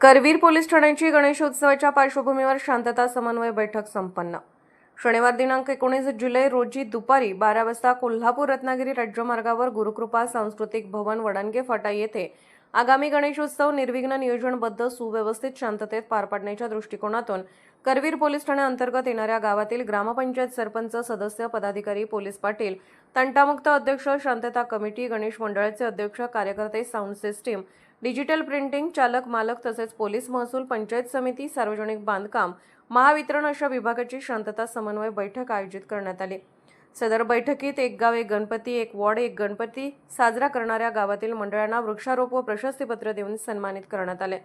Karveer police ठाण्याची गणेशोत्सवाच्या पार्श्वभूमीवर शांतता समन्वय बैठक संपन्न. शनिवार दिनांक एकोणीस जुलै रोजी दुपारी बारा वाजता कोल्हापूर रत्नागिरी राज्यमार्गावर गुरुकृपा सांस्कृतिक भवन वडणगे फाटा येथे आगामी गणेशोत्सव निर्विघ्न नियोजनबद्ध सुव्यवस्थित शांततेत पार पाडण्याच्या दृष्टिकोनातून करवीर पोलीस ठाण्याअंतर्गत येणाऱ्या गावातील ग्रामपंचायत सरपंच सदस्य पदाधिकारी पोलीस पाटील तंटामुक्त अध्यक्ष शांतता कमिटी गणेश मंडळाचे अध्यक्ष कार्यकर्ते साऊंड सिस्टीम डिजिटल प्रिंटिंग चालक मालक तसेच पोलीस महसूल पंचायत समिती सार्वजनिक बांधकाम महावितरण अशा विभागाची शांतता समन्वय बैठक आयोजित करण्यात आली. सदर बैठकीत एक गाव एक गणपती एक वॉर्ड एक गणपती साजरा करणाऱ्या गावातील मंडळांना वृक्षारोप व प्रशस्तीपत्र देऊन सन्मानित करण्यात आले.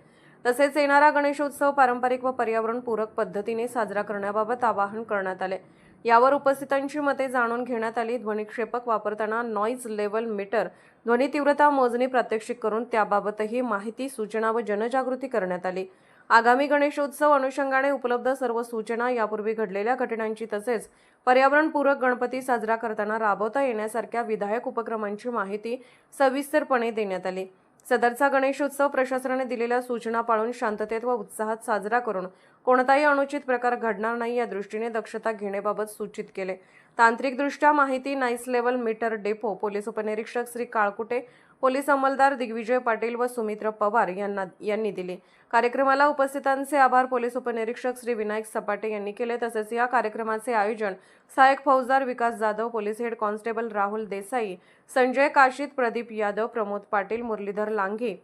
तसेच येणारा गणेशोत्सव पारंपरिक व पर्यावरणपूरक पद्धतीने साजरा करण्याबाबत आवाहन करण्यात आले. यावर उपस्थितांची मते जाणून घेण्यात आली. ध्वनिक्षेपक वापरताना नॉईज लेवल मीटर ध्वनी तीव्रता मोजणी प्रात्यक्षिक करून त्याबाबतही माहिती सूचना व जनजागृती करण्यात आली. आगामी गणेशोत्सव अनुषंगाने उपलब्ध सर्व सूचना यापूर्वी घडलेल्या घटनांची तसेच पर्यावरणपूरक गणपती साजरा करताना राबवता येण्यासारख्या विधायक उपक्रमांची माहिती सविस्तरपणे देण्यात आली. सदरचा गणेशोत्सव प्रशासनाने दिलेल्या सूचना पाळून शांततेत व उत्साहात साजरा करून कोणताही अनुचित प्रकार घडणार नाही या दृष्टीने दक्षता घेण्याबाबत सूचित केले. तांत्रिकदृष्ट्या माहिती noise level meter depot police उपनिरीक्षक श्री काळकुटे पोलीस अंमलदार दिग्विजय पाटील व सुमित्र पवार यांना यांनी दिली. कार्यक्रमाला उपस्थितांचे आभार पोलीस उपनिरीक्षक श्री विनायक सपाटे यांनी केले. तसेच या कार्यक्रमाचे आयोजन सहाय्यक फौजदार Vikas Jadhav police head constable Rahul Desai Sanjay Kashit Pradeep Yadav Pramod Patil Muralidhar Langhe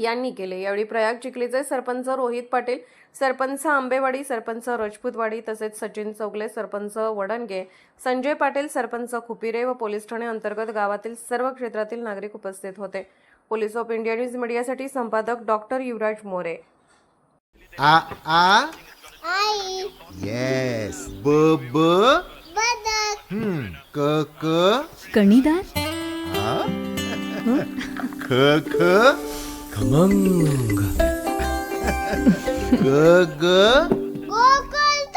यांनी केले. यावेळी प्रयाग चिखलीचे सरपंच रोहित पाटील सरपंच आंबेवाडी सरपंच रजपूतवाडी तसेच सचिन चौगले सरपंच वडणगे संजय पाटील सरपंच खुपिरे व पोलीस ठाणे अंतर्गत गावातील सर्व क्षेत्रातील नागरिक उपस्थित होते. पोलीस ऑफ इंडिया न्यूज मीडियासाठी संपादक डॉक्टर युवराज मोरे. आ आ? आई. येस ब ब? क क? कणीदार? ख ख? खमंग ग ग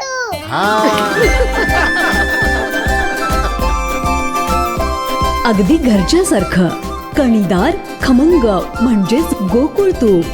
तू हा. अगदी घरच्यासारखं. कणीदार खमंग म्हणजेच गोकुळ तूप